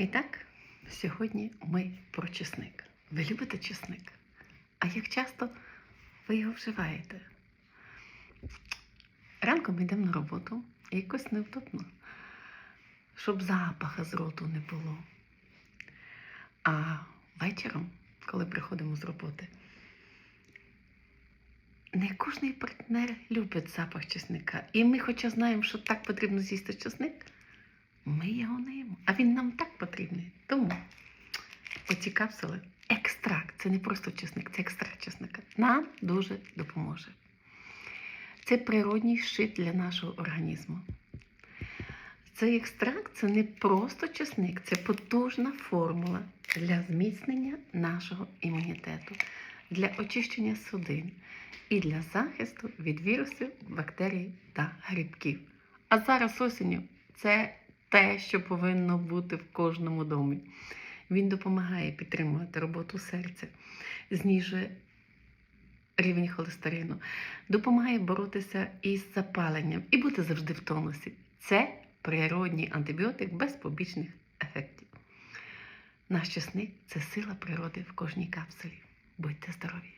І так, сьогодні ми про чесник. Ви любите чесник? А як часто ви його вживаєте? Ранком йдемо на роботу і якось невдобно, щоб запаха з роту не було. А вечором, коли приходимо з роботи, не кожний партнер любить запах чесника. І ми, хоча знаємо, що так потрібно з'їсти чесник, ми його не їмо. А він нам так потрібний. Тому оці капсули екстракт. Це не просто чесник, це екстракт чесника. Нам дуже допоможе. Це природній щит для нашого організму. Цей екстракт це не просто чесник, це потужна формула для зміцнення нашого імунітету, для очищення судин і для захисту від вірусів, бактерій та грибків. А зараз осінню це те, що повинно бути в кожному домі. Він допомагає підтримувати роботу серця, знижує рівень холестерину, допомагає боротися із запаленням і бути завжди в тонусі. Це природній антибіотик без побічних ефектів. Наш чесник це сила природи в кожній капсулі. Будьте здорові!